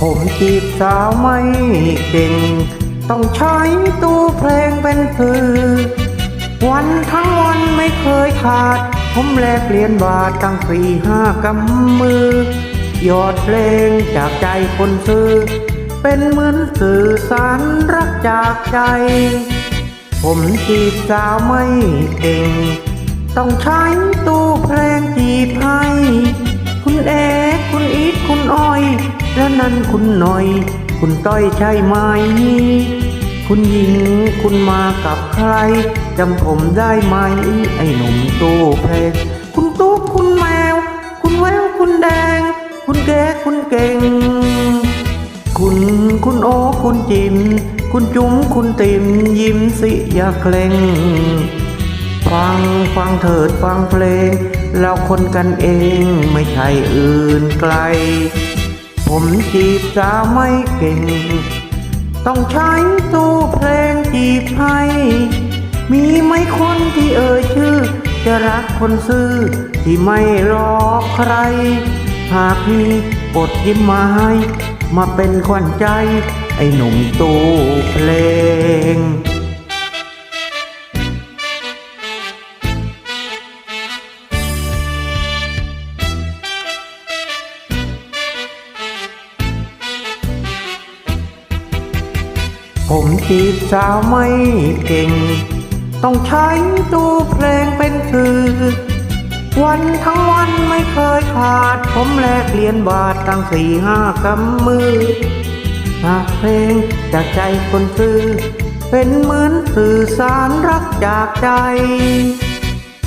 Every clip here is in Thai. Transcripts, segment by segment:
ผมจีบสาวไม่เก่ง ต้องใช้ตู้เพลงเป็นคือวันทั้งวันไม่เคยขาด ผมแลกเหรียญบาทตั้งสี่ห้ากำมือยอดเพลงจากใจคนซื้อ เป็นเหมือนสื่อสารรักจากใจ ผมจีบสาวไม่เก่ง ต้องใช้ตู้เพลงจีบให้ คุณเอคุณอี และนั่นคุณหน่อย คุณต้อยใช่ไหม คุณหญิงคุณมากับใครจำผมได้ไหม ไอ้หนุ่มตู้เพลงคุณตุ๊กคุณแมว คุณแววคุณแดง คุณแก่คุณเก่ง คุณคุณโอคุณจิม คุณจุ๋มคุณติมยิ้มสิอย่าเกรงฟังฟังเถิดฟังเพลง เราคนกันเองไม่ใช่อื่นไกล ผมจีบสาวไม่เก่ง ต้องใช้ตู้เพลงจีบให้มีไหมคนที่เอ่ยชื่อ จะรักคนซื่อที่ไม่รอใคร หากมีกดยิ้มมาให้ มาเป็นขวัญใจ ไอ้หนุ่มตู้ ผมจีบสาวไม่เก่ง ต้องใช้ตู้เพลงเป็นคือวันทั้งวันไม่เคยขาด ผมแลกเหรียญบาทตั้งสี่ห้ากำมือ หากเพลงจากใจคนซื้อ เป็นเหมือนสื่อสารรักจากใจ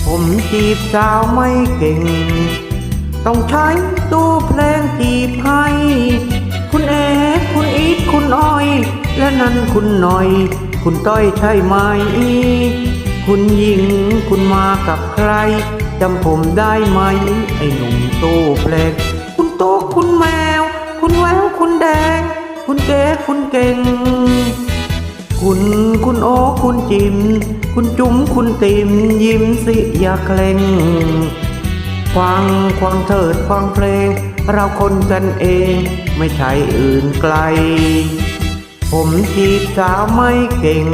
ผมจีบสาวไม่เก่ง ต้องใช้ตู้เพลงจีบให้ คุณเอกคุณอีท นั่นคุณหน่อย คุณต้อยใช่ไหม คุณหญิงคุณมากับใครจำผมได้ไหม ไอ้หนุ่มโตู้เพลงคุณโตคุณแมว คุณแววคุณแดง คุณเก๋คุณเก่ง คุณคุณโอคุณจิม คุณจุ๋มคุณติมยิ้มสิอย่าเกรงฟังฟังเถิดฟังเพลง เราคนกันเอง ไม่ใช่อื่นไกล ผมจีบสาวไม่เก่ง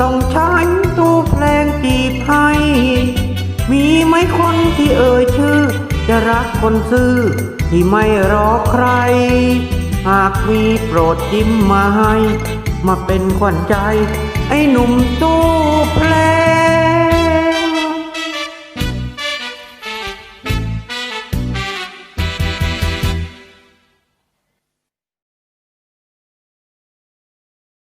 ต้องใช้ตู้เพลงจีบให้ มีไหมคนที่เอ่ยชื่อ จะรักคนซื่อที่ไม่รอใคร หากมีโปรดยิ้มมาให้ มาเป็นขวัญใจ ไอ้หนุ่มตู้